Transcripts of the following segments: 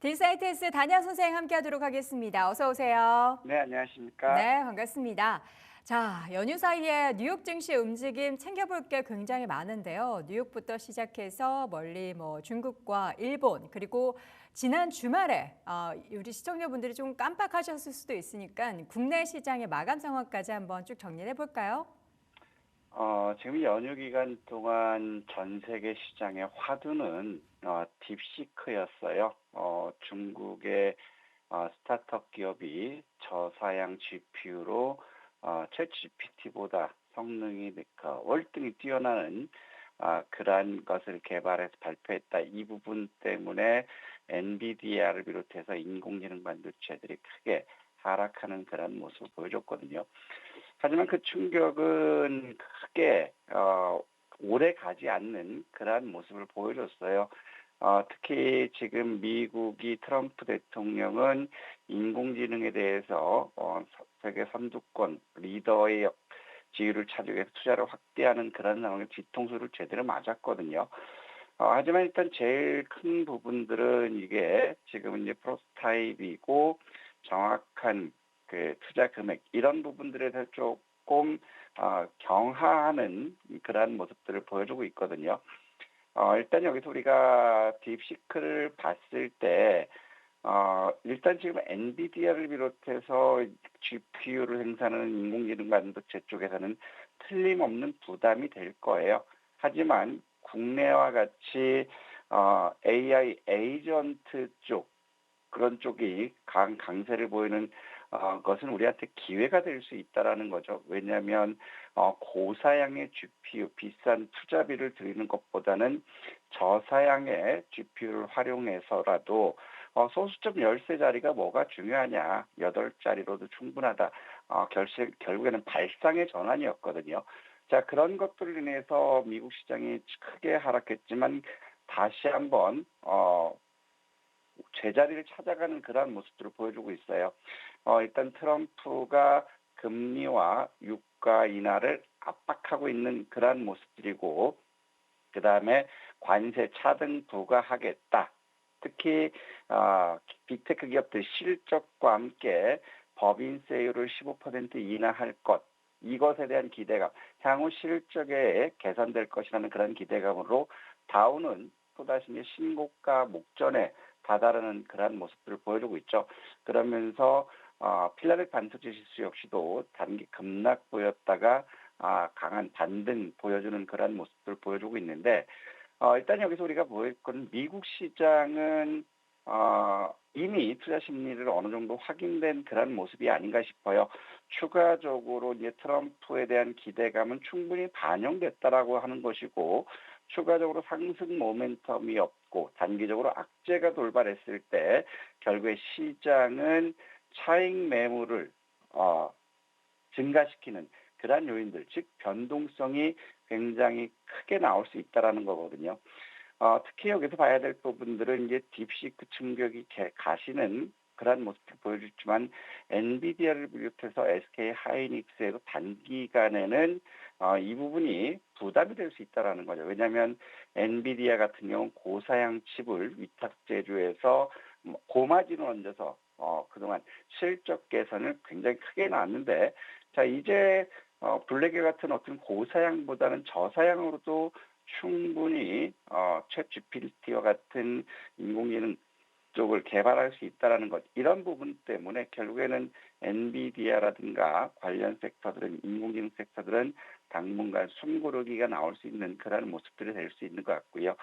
딜사이트스 단양 선생 함께하도록 하겠습니다. 어서 오세요. 네, 안녕하십니까? 네, 반갑습니다. 자, 연휴 사이에 뉴욕 증시 움직임 챙겨볼 게 굉장히 많은데요. 뉴욕부터 시작해서 멀리 뭐 중국과 일본 그리고 지난 주말에 어, 우리 시청자분들이 좀 깜빡하셨을 수도 있으니까 국내 시장의 마감 상황까지 한번 쭉 정리해 볼까요? 어, 지금 연휴 기간 동안 전 세계 시장의 화두는 어, 딥시크였어요. 어, 중국의 어, 스타트업 기업이 저사양 GPU로 어, 챗 GPT보다 성능이 그 월등히 뛰어나는 아, 그러한 것을 개발해서 발표했다. 이 부분 때문에 엔비디아를 비롯해서 인공지능 반도체들이 크게 하락하는 그런 모습을 보여줬거든요. 하지만 그 충격은 크게 어, 오래 가지 않는 그러한 모습을 보여줬어요. 어, 특히 지금 미국이 트럼프 대통령은 인공지능에 대해서 어, 세계 선두권 리더의 지위를 위해서 투자를 확대하는 그런 상황에 뒤통수를 제대로 맞았거든요. 어, 하지만 일단 제일 큰 부분들은 이게 지금 이제 프로스타입이고 정확한 그 투자 금액 이런 부분들에 대해서 조금 어, 경하하는 그러한 모습들을 보여주고 있거든요. 어, 일단 여기서 우리가 딥시크를 봤을 때 어, 일단 지금 엔비디아를 비롯해서 GPU를 생산하는 인공지능 반도체 쪽에서는 틀림없는 부담이 될 거예요. 하지만 국내와 같이 어, AI 에이전트 쪽 그런 쪽이 강 강세를 보이는 어, 것은 우리한테 기회가 될 수 있다라는 거죠. 왜냐하면 어, 고사양의 GPU 비싼 투자비를 들이는 것보다는 저사양의 GPU를 활용해서라도 어, 소수점 열세 자리가 뭐가 중요하냐 여덟 자리로도 충분하다. 어, 결실 결국에는 발상의 전환이었거든요. 자 그런 것들로 인해서 미국 시장이 크게 하락했지만 다시 한번 어, 제자리를 찾아가는 그러한 모습들을 보여주고 있어요. 어, 일단 트럼프가 금리와 유가 인하를 압박하고 있는 그러한 모습들이고 그 다음에 관세 차등 부과하겠다. 특히 어, 빅테크 기업들 실적과 함께 법인세율을 15% 인하할 것 이것에 대한 기대감, 향후 실적에 개선될 것이라는 그런 기대감으로 다우는 또다시 신고가 목전에 다다르는 그러한 모습들을 보여주고 있죠. 그러면서 어, 필라델 반도체 지수 역시도 단기 급락 보였다가 아, 강한 반등 보여주는 그러한 모습들을 보여주고 있는데 어, 일단 여기서 우리가 보일 건 미국 시장은 어, 이미 투자 심리를 어느 정도 확인된 그런 모습이 아닌가 싶어요. 추가적으로 이제 트럼프에 대한 기대감은 충분히 반영됐다라고 하는 것이고 추가적으로 상승 모멘텀이 없고 단기적으로 악재가 돌발했을 때 결국에 시장은 차익 매물을 어, 증가시키는 그러한 요인들, 즉 변동성이 굉장히 크게 나올 수 있다라는 거거든요. 어, 특히 여기서 봐야 될 부분들은 이제 딥시크 충격이 가시는 그러한 모습을 보여줬지만 엔비디아를 비롯해서 SK 하이닉스에도 단기간에는 어, 이 부분이 부담이 될 수 있다라는 거죠. 왜냐하면 엔비디아 같은 경우 는 고사양 칩을 위탁 제조해서 뭐 고마진을 얹어서 어, 그동안 실적 개선을 굉장히 크게 나왔는데 자 이제 어, 블랙에 같은 어떤 고사양보다는 저사양으로도 충분히 어, 챗 GPT와 같은 인공지능 쪽을 개발할 수 있다라는 것 이런 부분 때문에 결국에는 엔비디아라든가 관련 섹터들은 인공지능 섹터들은 당분간 숨고르기가 나올 수 있는 그런 모습들이 될 수 있는 것 같고요.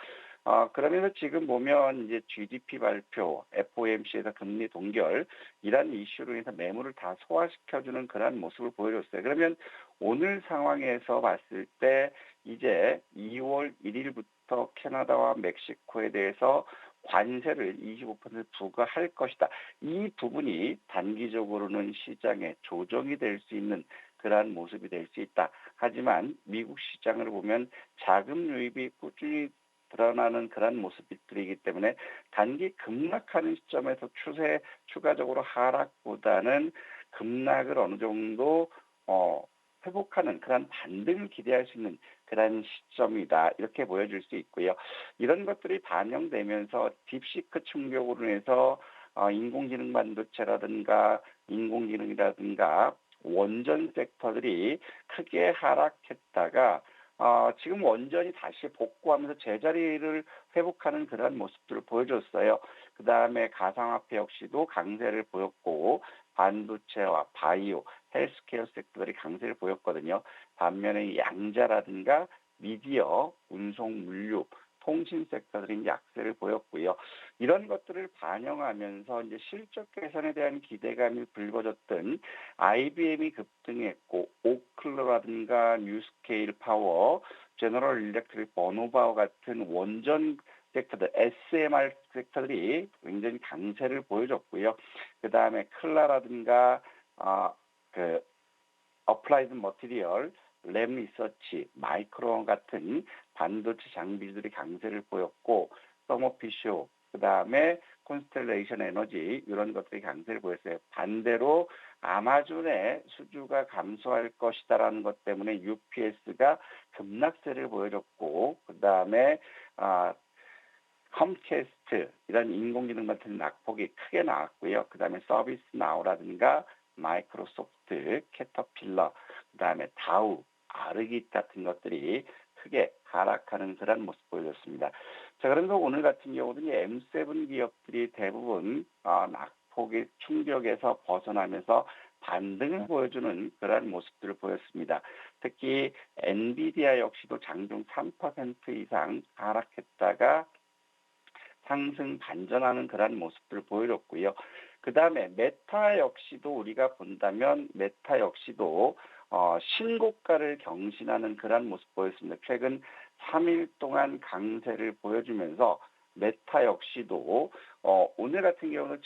어, 그러면서 지금 보면 이제 GDP 발표, FOMC에서 금리 동결 이런 이슈로 인해서 매물을 다 소화시켜주는 그런 모습을 보여줬어요. 그러면 오늘 상황에서 봤을 때 이제 2월 1일부터 캐나다와 멕시코에 대해서 관세를 25% 부과할 것이다. 이 부분이 단기적으로는 시장에 조정이 될 수 있는 그러한 모습이 될 수 있다. 하지만 미국 시장을 보면 자금 유입이 꾸준히 드러나는 그런 모습들이기 때문에 단기 급락하는 시점에서 추세 추가적으로 하락보다는 급락을 어느 정도 어 회복하는 그런 반등을 기대할 수 있는 그런 시점이다. 이렇게 보여질 수 있고요. 이런 것들이 반영되면서 딥시크 충격으로 인해서 어, 인공지능 반도체라든가 인공지능이라든가 원전 섹터들이 크게 하락했다가 어, 지금 원전이 다시 복구하면서 제자리를 회복하는 그런 모습들을 보여줬어요. 그 다음에 가상화폐 역시도 강세를 보였고 반도체와 바이오, 헬스케어 섹터들이 강세를 보였거든요. 반면에 양자라든가 미디어, 운송, 물류, 통신 섹터들이 약세를 보였고요. 이런 것들을 반영하면서 이제 실적 개선에 대한 기대감이 불거졌던 IBM이 급등했고 오클러라든가 뉴스케일 파워, 제너럴 일렉트릭, 버노바와 같은 원전 섹터들, SMR 섹터들이 굉장히 강세를 보여줬고요. 그 다음에 클라라든가 아, 그 어플라이드 머티리얼, 램 리서치, 마이크론 같은 반도체 장비들이 강세를 보였고 서머피쇼, 그 다음에 콘스텔레이션 에너지 이런 것들이 강세를 보였어요. 반대로 아마존의 수주가 감소할 것이다라는 것 때문에 UPS가 급락세를 보여줬고 그 다음에 아, 컴캐스트 이런 인공지능 같은 낙폭이 크게 나왔고요. 그 다음에 서비스 나우라든가 마이크로소프트, 캐터필러, 그 다음에 다우, 아르깃 같은 것들이 크게 하락하는 그런 모습 보여줬습니다. 자, 그러면서 오늘 같은 경우는 M7 기업들이 대부분 어, 낙폭의 충격에서 벗어나면서 반등을 보여주는 그러한 모습들을 보였습니다. 특히 엔비디아 역시도 장중 3% 이상 하락했다가 상승 반전하는 그러한 모습들을 보여줬고요. 그 다음에 메타 역시도 우리가 본다면 메타 역시도 어, 신고가를 경신하는 그러한 모습 보였습니다. 최근 3일 동안 강세를 보여주면서 메타 역시도 어, 오늘 같은 경우는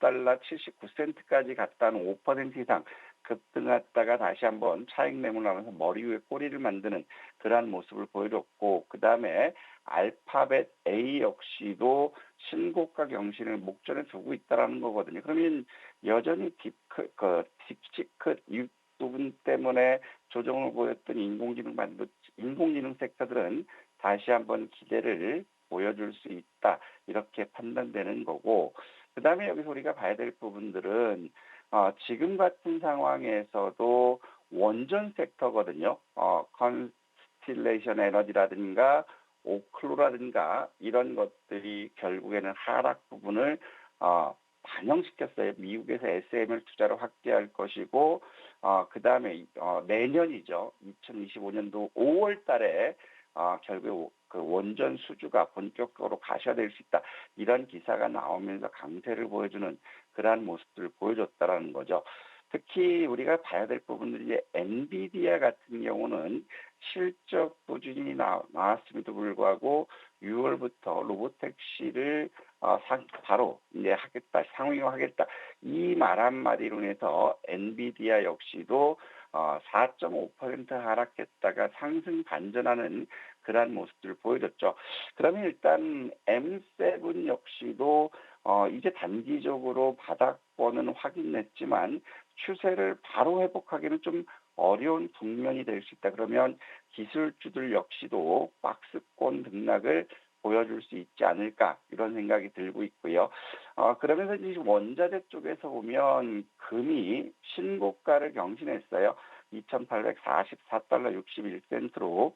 710달러 79센트까지 갔다는 5% 이상 급등했다가 다시 한번 차익 매물을 하면서 머리 위에 꼬리를 만드는 그러한 모습을 보여줬고 그 다음에 알파벳 A 역시도 신고가 경신을 목전에 두고 있다라는 거거든요. 그러면 여전히 딥크, 그 딥시크 이 부분 때문에 조정을 보였던 인공지능 반도체, 인공지능 섹터들은 다시 한번 기대를 보여줄 수 있다 이렇게 판단되는 거고 그 다음에 여기서 우리가 봐야 될 부분들은 어, 지금 같은 상황에서도 원전 섹터거든요. 어, 컨스틸레이션 에너지라든가 오클로라든가 이런 것들이 결국에는 하락 부분을 어, 반영시켰어요. 미국에서 SML 투자를 확대할 것이고 어, 그 다음에 어, 내년이죠. 2025년도 5월 달에 어, 결국 그 원전 수주가 본격적으로 가셔야 될 수 있다. 이런 기사가 나오면서 강세를 보여주는 그러한 모습들을 보여줬다라는 거죠. 특히 우리가 봐야 될 부분들이 이제 엔비디아 같은 경우는 실적 부진이 나, 나왔음에도 불구하고 6월부터 로보택시를 어, 상, 바로 이제 하겠다, 상용하겠다 이 말 한마디로 인해서 엔비디아 역시도 어, 4.5% 하락했다가 상승 반전하는 그러한 모습들을 보여줬죠. 그러면 일단 M7 역시도 어, 이제 단기적으로 바닥권은 확인했지만 추세를 바로 회복하기는 좀 어려운 국면이 될 수 있다. 그러면 기술주들 역시도 박스권 등락을 보여줄 수 있지 않을까 이런 생각이 들고 있고요. 어, 그러면서 이제 원자재 쪽에서 보면 금이 신고가를 경신했어요. 2,844달러 61센트로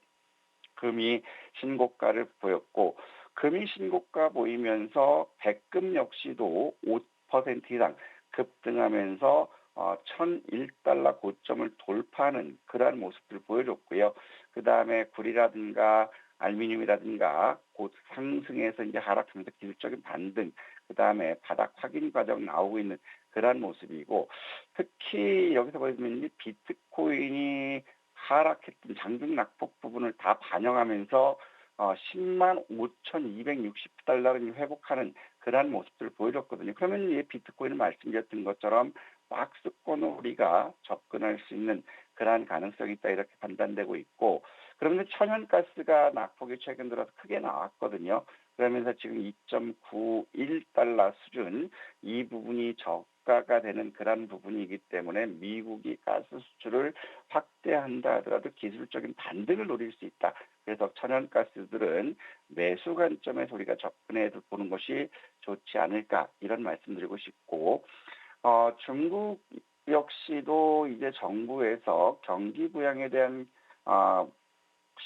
금이 신고가를 보였고 금이 신고가 보이면서 백금 역시도 5% 이상 급등하면서 어, 1001달러 고점을 돌파하는 그러한 모습들을 보여줬고요. 그 다음에 구리라든가 알루미늄이라든가 곧 상승해서 이제 하락하면서 기술적인 반등, 그 다음에 바닥 확인 과정 나오고 있는 그러한 모습이고 특히 여기서 보시면 비트코인이 하락했던 장중 낙폭 부분을 다 반영하면서 어, 10만 5,260달러를 회복하는 그러한 모습들을 보여줬거든요. 그러면 이 비트코인을 말씀드렸던 것처럼 박스권으로 우리가 접근할 수 있는 그러한 가능성이 있다 이렇게 판단되고 있고 그러면 천연가스가 낙폭이 최근 들어서 크게 나왔거든요. 그러면서 지금 2.91달러 수준 이 부분이 저가가 되는 그런 부분이기 때문에 미국이 가스 수출을 확대한다 하더라도 기술적인 반등을 노릴 수 있다. 그래서 천연가스들은 매수 관점에서 우리가 접근해 보는 것이 좋지 않을까 이런 말씀드리고 싶고 어, 중국 역시도 이제 정부에서 경기 부양에 대한 어,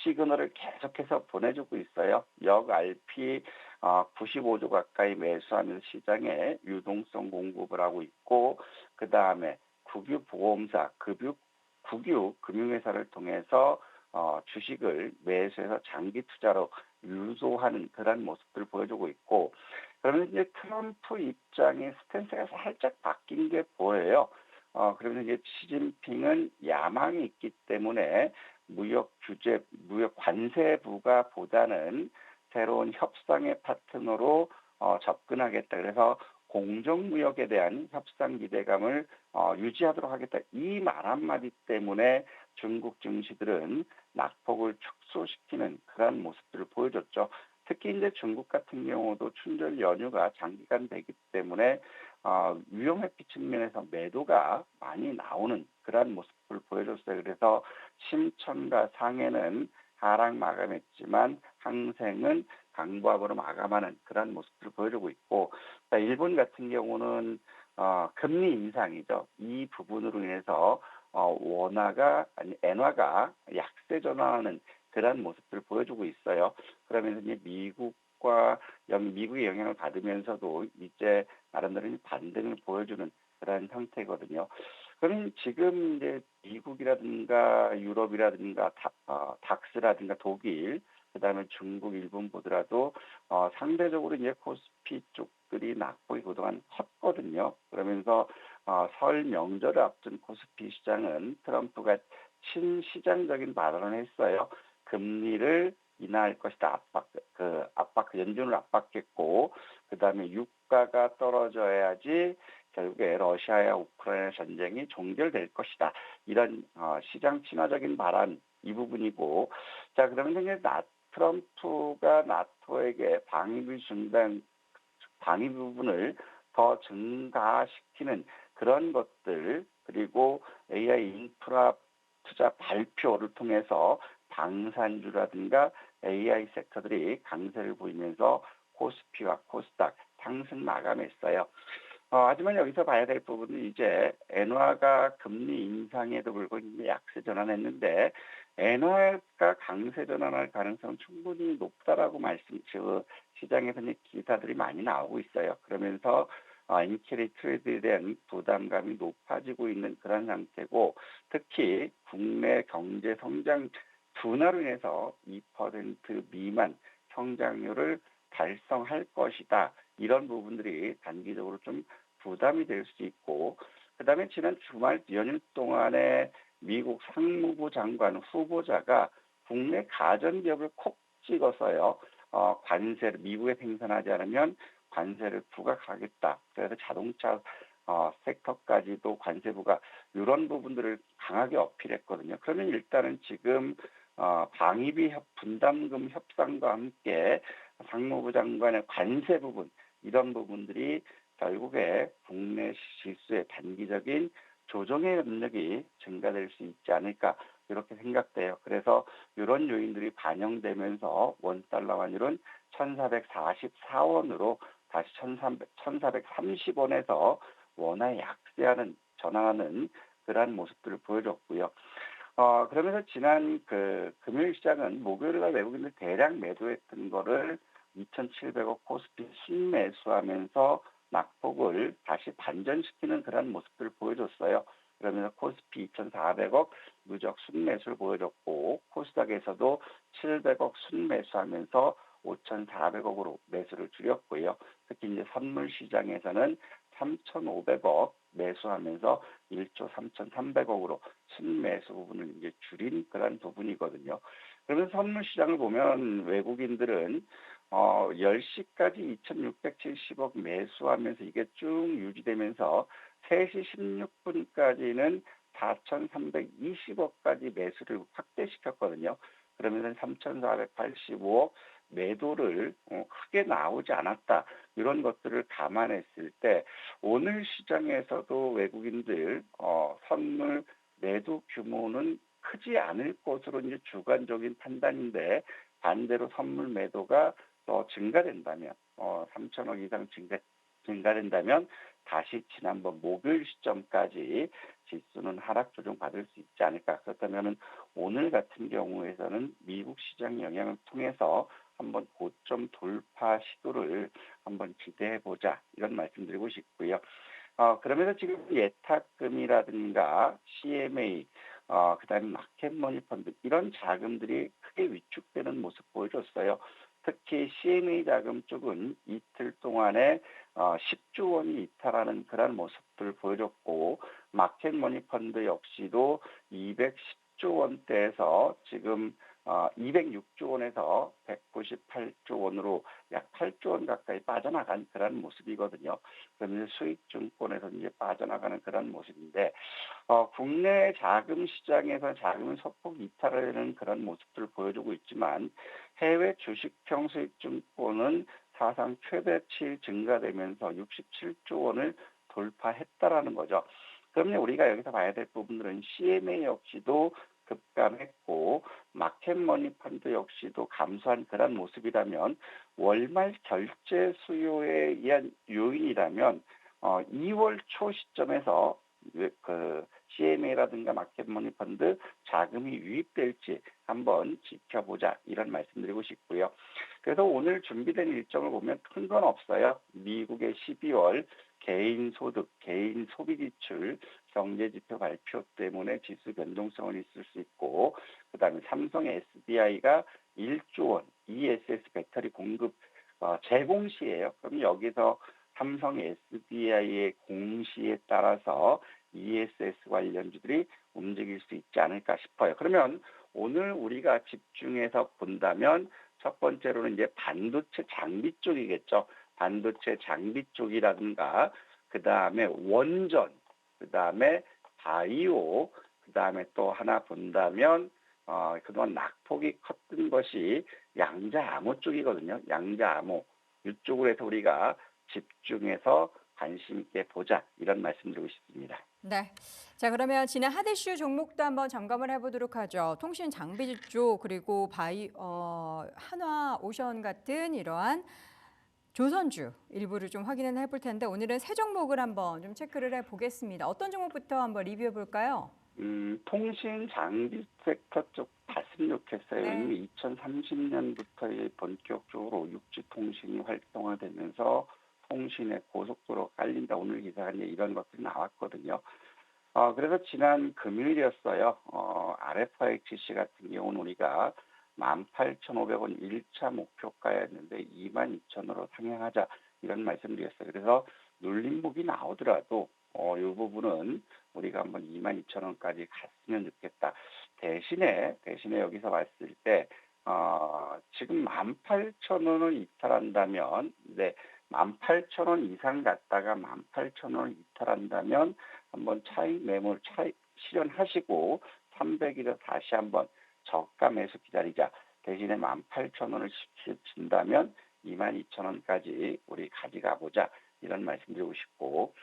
시그널을 계속해서 보내주고 있어요. 역 RP 어, 95조 가까이 매수하는 시장에 유동성 공급을 하고 있고 그 다음에 국유 보험사, 급유 국유 금융회사를 통해서 어, 주식을 매수해서 장기 투자로 유도하는 그런 모습들을 보여주고 있고 그러면 이제 트럼프 입장의 스탠스가 살짝 바뀐 게 보여요. 어, 그러면 이제 시진핑은 야망이 있기 때문에 무역 규제, 무역 관세 부과보다는 새로운 협상의 파트너로 어, 접근하겠다. 그래서 공정무역에 대한 협상 기대감을 어, 유지하도록 하겠다. 이 말 한마디 때문에 중국 증시들은 낙폭을 축소시키는 그런 모습들을 보여줬죠. 특히 이제 중국 같은 경우도 춘절 연휴가 장기간 되기 때문에 어, 위험회피 측면에서 매도가 많이 나오는 그런 모습을 보여줬어요. 그래서 심천과 상해는 하락 마감했지만 항생은 강보합으로 마감하는 그런 모습들을 보여주고 있고 자, 일본 같은 경우는 어, 금리 인상이죠. 이 부분으로 인해서 어, 원화가 아니 엔화가 약세 전환하는 그런 모습들을 보여주고 있어요. 그러면서 이제 미국과 영, 미국의 영향을 받으면서도 이제 나름대로 반등을 보여주는 그런 형태거든요. 그럼 지금 이제 미국이라든가 유럽이라든가 다, 어, 닥스라든가 독일 그다음에 중국, 일본 보더라도 어, 상대적으로 이제 코스피 쪽들이 낙폭이 그동안 컸거든요. 그러면서 어, 설 명절을 앞둔 코스피 시장은 트럼프가 친시장적인 발언을 했어요. 금리를 인하할 것이다. 압박 그 압박 연준을 압박했고 그 다음에 유가가 떨어져야지 결국에 러시아와 우크라이나 전쟁이 종결될 것이다. 이런 어, 시장 친화적인 발언 이 부분이고. 자 그러면 이제 나 트럼프가 나토에게 방위비 중단 방위 부분을 더 증가시키는 그런 것들 그리고 AI 인프라 투자 발표를 통해서 방산주라든가 AI 섹터들이 강세를 보이면서 코스피와 코스닥 상승 마감했어요. 어, 하지만 여기서 봐야 될 부분은 이제 엔화가 금리 인상에도 불구하고 약세 전환했는데 엔화가 강세 전환할 가능성은 충분히 높다라고 말씀, 즉 시장에서 는 기사들이 많이 나오고 있어요. 그러면서 어, 인캐리 트레이드에 대한 부담감이 높아지고 있는 그런 상태고 특히 국내 경제 성장 둔화로 인해서 2% 미만 성장률을 달성할 것이다. 이런 부분들이 단기적으로 좀 부담이 될 수 있고 그 다음에 지난 주말 연휴 동안에 미국 상무부 장관 후보자가 국내 가전기업을 콕 찍어서요. 어, 관세를 미국에 생산하지 않으면 관세를 부과하겠다. 그래서 자동차 어, 섹터까지도 관세부가 이런 부분들을 강하게 어필했거든요. 그러면 일단은 지금 어, 방위비 협, 분담금 협상과 함께 상무부 장관의 관세 부분 이런 부분들이 결국에 국내 지수의 단기적인 조정의 능력이 증가될 수 있지 않을까 이렇게 생각돼요. 그래서 이런 요인들이 반영되면서 원 달러 환율은 1444원으로 다시 1430원에서 원화에 약세하는 전환하는 그러한 모습들을 보여줬고요. 어, 그러면서 지난 그 금요일 시장은 목요일 날 외국인들 대량 매도했던 거를 2,700억 코스피 순매수하면서 낙폭을 다시 반전시키는 그런 모습들을 보여줬어요. 그러면서 코스피 2,400억 누적 순매수를 보여줬고 코스닥에서도 700억 순매수하면서 5,400억으로 매수를 줄였고요. 특히 이제 선물 시장에서는 3,500억 매수하면서 1조 3,300억으로 순매수 부분을 이제 줄인 그런 부분이거든요. 그러면 선물 시장을 보면 외국인들은 어 10시까지 2,670억 매수하면서 이게 쭉 유지되면서 3시 16분까지는 4,320억까지 매수를 확대시켰거든요. 그러면서 3,485억, 매도를 어, 크게 나오지 않았다. 이런 것들을 감안했을 때 오늘 시장에서도 외국인들 어, 선물 매도 규모는 크지 않을 것으로 이제 주관적인 판단인데 반대로 선물 매도가 더 증가된다면 어, 3천억 이상 증가 증가된다면 다시 지난번 목요일 시점까지 지수는 하락 조정 받을 수 있지 않을까. 그렇다면은 오늘 같은 경우에서는 미국 시장 영향을 통해서 한번 고점 돌파 시도를 한번 기대해 보자 이런 말씀드리고 싶고요. 어, 그러면서 지금 예탁금이라든가 CMA, 어, 그다음에 마켓머니 펀드 이런 자금들이 크게 위축되는 모습 보여줬어요. 특히 CMA 자금 쪽은 이틀 동안에 어, 10조 원이 이탈하는 그런 모습들 보여줬고 마켓머니 펀드 역시도 210조 원대에서 지금 어, 206조 원에서 198조 원으로 약 8조 원 가까이 빠져나간 그런 모습이거든요. 그러면 수익 증권에서 이제 빠져나가는 그런 모습인데 어, 국내 자금 시장에서 자금을 소폭 이탈하는 그런 모습들을 보여주고 있지만 해외 주식형 수익 증권은 사상 최대치 증가되면서 67조 원을 돌파했다라는 거죠. 그러면 우리가 여기서 봐야 될 부분들은 CMA 역시도 급감했고 마켓머니 펀드 역시도 감소한 그런 모습이라면 월말 결제 수요에 의한 요인이라면 어, 2월 초 시점에서 그 CMA라든가 마켓머니 펀드 자금이 유입될지 한번 지켜보자 이런 말씀드리고 싶고요. 그래서 오늘 준비된 일정을 보면 큰 건 없어요. 미국의 12월 개인 소득, 개인 소비 지출 경제 지표 발표 때문에 지수 변동성은 있을 수 있고 그다음에 삼성의 SDI가 1조 원 ESS 배터리 공급 어, 재공시예요. 그럼 여기서 삼성 SDI의 공시에 따라서 ESS 관련주들이 움직일 수 있지 않을까 싶어요. 그러면 오늘 우리가 집중해서 본다면 첫 번째로는 이제 반도체 장비 쪽이겠죠. 반도체 장비 쪽이라든가 그 다음에 원전, 그 다음에 바이오, 그 다음에 또 하나 본다면 어, 그동안 낙폭이 컸던 것이 양자 암호 쪽이거든요. 양자 암호 이쪽으로 해서 우리가 집중해서 관심 있게 보자 이런 말씀드리고 싶습니다. 네. 자, 그러면 지난 핫 이슈 종목도 한번 점검을 해보도록 하죠. 통신 장비 쪽 그리고 바이 어, 한화 오션 같은 이러한 조선주 일부를 좀 확인을 해볼 텐데 오늘은 세 종목을 한번 좀 체크를 해보겠습니다. 어떤 종목부터 한번 리뷰해 볼까요? 음, 통신 장비 섹터 쪽 좋겠어요. 네. 왜냐면 2030년부터 본격적으로 육지 통신이 활성화되면서 통신의 고속도로 깔린다. 오늘 기사가 이런 것들이 나왔거든요. 어, 그래서 지난 금요일이었어요. 어, RFICC 같은 경우는 우리가 18,500원 1차 목표가였는데 22,000원으로 상향하자 이런 말씀드렸어요. 그래서 눌림목이 나오더라도 어, 이 부분은 우리가 한번 22,000원까지 갔으면 좋겠다. 대신에 대신에 여기서 봤을 때 어, 지금 18,000원을 이탈한다면 네, 18,000원 이상 갔다가 18,000원을 이탈한다면 한번 차익 매물 차익 실현하시고 300일에 다시 한번 저가 매수 기다리자. 대신에 18,000원을 지킨다면 22,000원까지 우리 가져가 보자. 이런 말씀드리고 싶고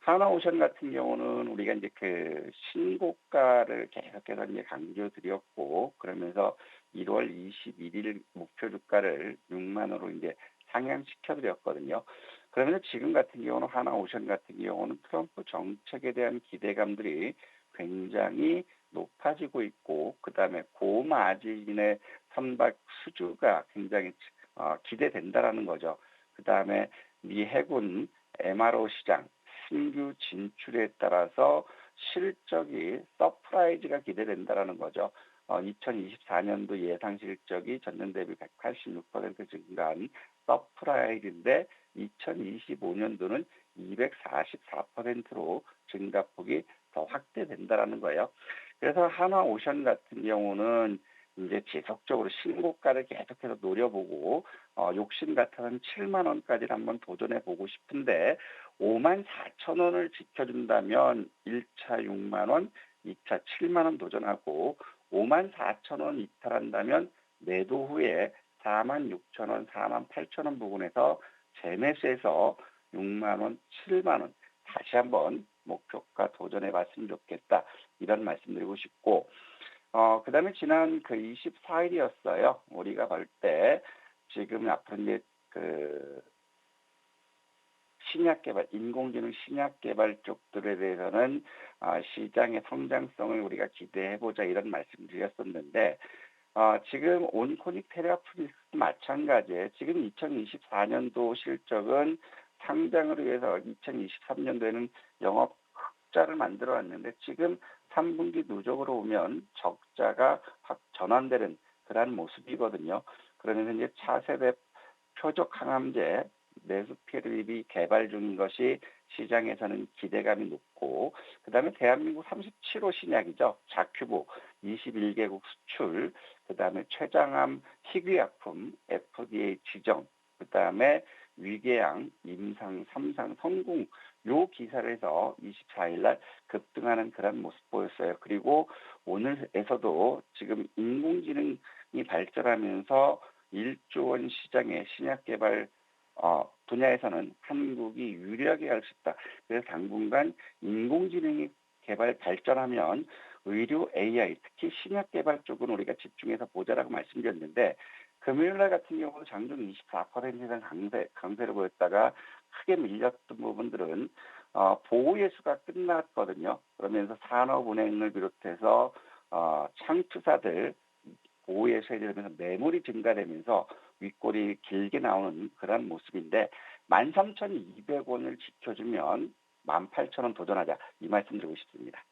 하나오션 같은 경우는 우리가 이제 그 신고가를 계속해서 이제 강조드렸고 그러면서 1월 21일 목표 주가를 6만 원으로 이제 상향시켜 드렸거든요. 그러면 지금 같은 경우는 하나오션 같은 경우는 트럼프 정책에 대한 기대감들이 굉장히 높아지고 있고 그다음에 고마진의 선박 수주가 굉장히 어, 기대된다라는 거죠. 그다음에 미 해군 MRO 시장 신규 진출에 따라서 실적이 서프라이즈가 기대된다라는 거죠. 어, 2024년도 예상 실적이 전년 대비 186% 증가한 서프라이즈인데 2025년도는 244%로 증가폭이 더 확대된다라는 거예요. 그래서 한화 오션 같은 경우는 이제 지속적으로 신고가를 계속해서 노려보고 어, 욕심 같아서는 7만 원까지 한번 도전해 보고 싶은데 5만 4천 원을 지켜준다면 1차 6만 원, 2차 7만 원 도전하고 5만 4천 원 이탈한다면 매도 후에 4만 6천 원, 4만 8천 원 부근에서 재매수해서 6만 원, 7만 원 다시 한번 목표가 도전해 봤으면 좋겠다. 이런 말씀드리고 싶고 어, 그 다음에 지난 그 24일이었어요. 우리가 볼 때 지금 앞으로 이제 그 신약 개발, 인공지능 신약 개발 쪽들에 대해서는 아, 시장의 성장성을 우리가 기대해 보자 이런 말씀드렸었는데 아, 지금 온코닉 테라프리스 마찬가지에 지금 2024년도 실적은 상장을 위해서 2023년도에는 영업 흑자를 만들어 왔는데 지금 3분기 누적으로 오면 적자가 확 전환되는 그러한 모습이거든요. 그러면서 이제 차세대 표적 항암제 네스피립이 개발 중인 것이 시장에서는 기대감이 높고 그다음에 대한민국 37호 신약이죠. 자큐보 21개국 수출 그다음에 췌장암 희귀약품 FDA 지정 그다음에 위궤양 임상 3상 성공 요 기사에서 24일 날 급등하는 그런 모습 보였어요. 그리고 오늘에서도 지금 인공지능이 발전하면서 1조 원 시장의 신약 개발 어, 분야에서는 한국이 유리하게 할 수 있다. 그래서 당분간 인공지능이 개발 발전하면 의료 AI, 특히 신약 개발 쪽은 우리가 집중해서 보자라고 말씀드렸는데 금요일 날 같은 경우는 장중 24% 이상 강세, 강세를 보였다가 크게 밀렸던 부분들은 어, 보호 예수가 끝났거든요. 그러면서 산업은행을 비롯해서 어, 창투사들 보호 예수에 들면서 매물이 증가되면서 윗골이 길게 나오는 그런 모습인데 13,200원을 지켜주면 18,000원 도전하자 이 말씀 드리고 싶습니다.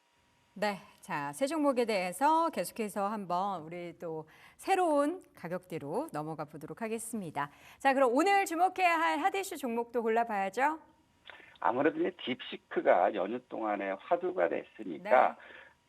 네, 자, 새 종목에 대해서 계속해서 한번 우리 또 새로운 가격대로 넘어가 보도록 하겠습니다. 자, 그럼 오늘 주목해야 할 핫이슈 종목도 골라봐야죠. 아무래도 이제 딥시크가 연휴 동안에 화두가 됐으니까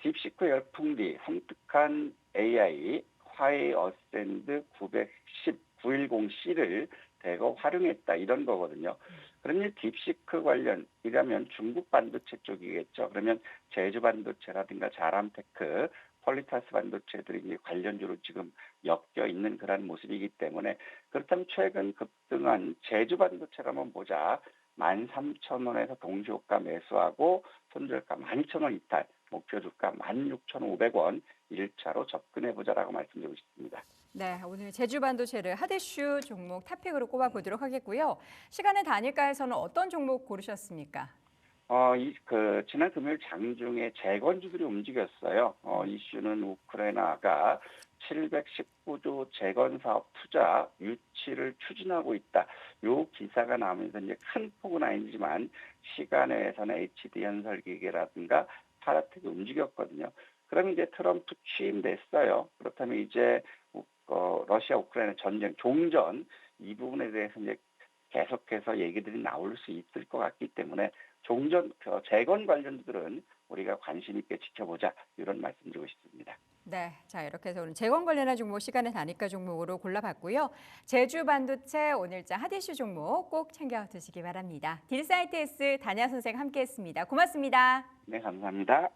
딥시크 열풍기 섬뜩한 AI 화웨이 어센드 910 910C를 대거 활용했다 이런 거거든요. 그러면 딥시크 관련 이라면 중국 반도체 쪽이겠죠. 그러면 제주 반도체라든가 자람테크, 폴리타스 반도체들이 이제 관련주로 지금 엮여 있는 그런 모습이기 때문에 그렇다면 최근 급등한 제주 반도체를 한번 보자. 13,000원에서 동시호가 매수하고 손절가 12,000원 이탈, 목표 주가 16,500원 1차로 접근해 보자라고 말씀드리고 싶습니다. 네, 오늘 제주 반도체를 핫이슈 종목 탑픽으로 꼽아 보도록 하겠고요. 시간의 단일가에서는 어떤 종목 고르셨습니까? 어, 이, 그, 지난 금요일 장중에 재건주들이 움직였어요. 어, 이슈는 우크라이나가 719조 재건 사업 투자 유치를 추진하고 있다. 요 기사가 나오면서 이제 큰 폭은 아니지만 시간에서는 HD 연설기계라든가 파라텍이 움직였거든요. 그럼 이제 트럼프 취임됐어요. 그렇다면 이제 우- 어, 러시아 우크라이나 전쟁 종전 이 부분에 대해서 이제 계속해서 얘기들이 나올 수 있을 것 같기 때문에 종전 그 재건 관련주들은 우리가 관심 있게 지켜보자 이런 말씀드리고 싶습니다. 네, 자 이렇게 해서 오늘 재건 관련한 종목 시간의 단일가 종목으로 골라봤고요. 제주 반도체 오늘자 핫이슈 종목 꼭 챙겨 두시기 바랍니다. 딜사이트S 단야 선생 함께했습니다. 고맙습니다. 네, 감사합니다.